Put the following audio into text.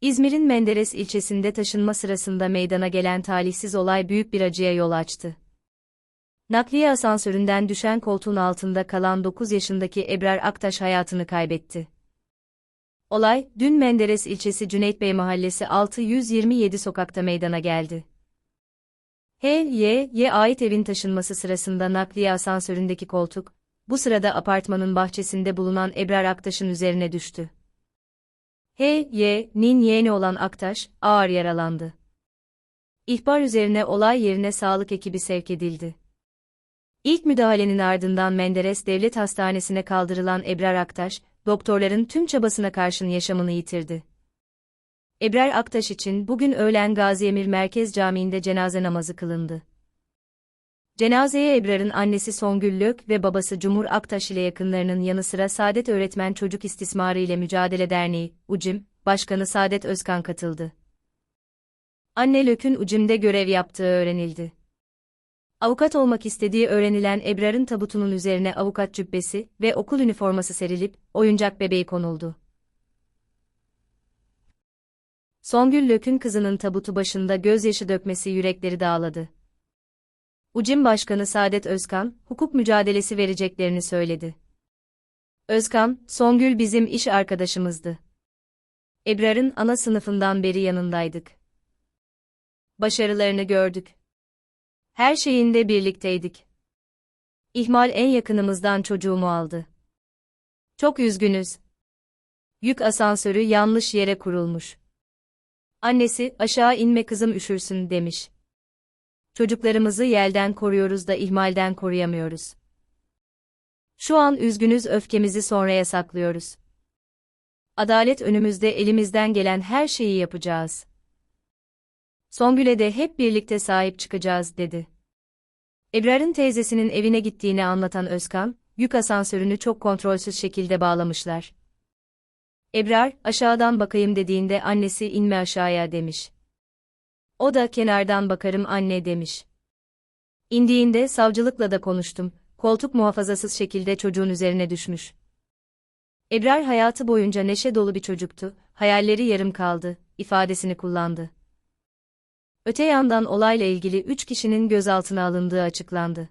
İzmir'in Menderes ilçesinde taşınma sırasında meydana gelen talihsiz olay büyük bir acıya yol açtı. Nakliye asansöründen düşen koltuğun altında kalan 9 yaşındaki Ebrar Aktaş hayatını kaybetti. Olay, dün Menderes ilçesi Cüneyt Bey Mahallesi 627 sokakta meydana geldi. H.Y.'ye ait evin taşınması sırasında nakliye asansöründeki koltuk, bu sırada apartmanın bahçesinde bulunan Ebrar Aktaş'ın üzerine düştü. H.Y.'nin yeğeni olan Aktaş, ağır yaralandı. İhbar üzerine olay yerine sağlık ekibi sevk edildi. İlk müdahalenin ardından Menderes Devlet Hastanesi'ne kaldırılan Ebrar Aktaş, doktorların tüm çabasına karşın yaşamını yitirdi. Ebrar Aktaş için bugün öğlen Gazi Emir Merkez Camii'nde cenaze namazı kılındı. Cenazeye Ebrar'ın annesi Songül Lök ve babası Cumhur Aktaş ile yakınlarının yanı sıra Saadet Öğretmen Çocuk İstismarı ile Mücadele Derneği, UCİM, Başkanı Saadet Özkan katıldı. Anne Lök'ün UCİM'de görev yaptığı öğrenildi. Avukat olmak istediği öğrenilen Ebrar'ın tabutunun üzerine avukat cübbesi ve okul üniforması serilip, oyuncak bebeği konuldu. Songül Lök'ün kızının tabutu başında gözyaşı dökmesi yürekleri dağladı. UCİM Başkanı Saadet Özkan, hukuk mücadelesi vereceklerini söyledi. Özkan, Songül bizim iş arkadaşımızdı. Ebrar'ın ana sınıfından beri yanındaydık. Başarılarını gördük. Her şeyinde birlikteydik. İhmal en yakınımızdan çocuğumu aldı. Çok üzgünüz. Yük asansörü yanlış yere kurulmuş. Annesi, aşağı inme kızım üşürsün demiş. Çocuklarımızı yelden koruyoruz da ihmalden koruyamıyoruz. Şu an üzgünüz öfkemizi sonraya saklıyoruz. Adalet önümüzde elimizden gelen her şeyi yapacağız. Songül'e de hep birlikte sahip çıkacağız dedi. Ebrar'ın teyzesinin evine gittiğini anlatan Özkan, yük asansörünü çok kontrolsüz şekilde bağlamışlar. Ebrar, aşağıdan bakayım dediğinde annesi inme aşağıya demiş. O da kenardan bakarım anne demiş. İndiğinde savcılıkla da konuştum, koltuk muhafazasız şekilde çocuğun üzerine düşmüş. Ebrar hayatı boyunca neşe dolu bir çocuktu, hayalleri yarım kaldı, ifadesini kullandı. Öte yandan olayla ilgili 3 kişinin gözaltına alındığı açıklandı.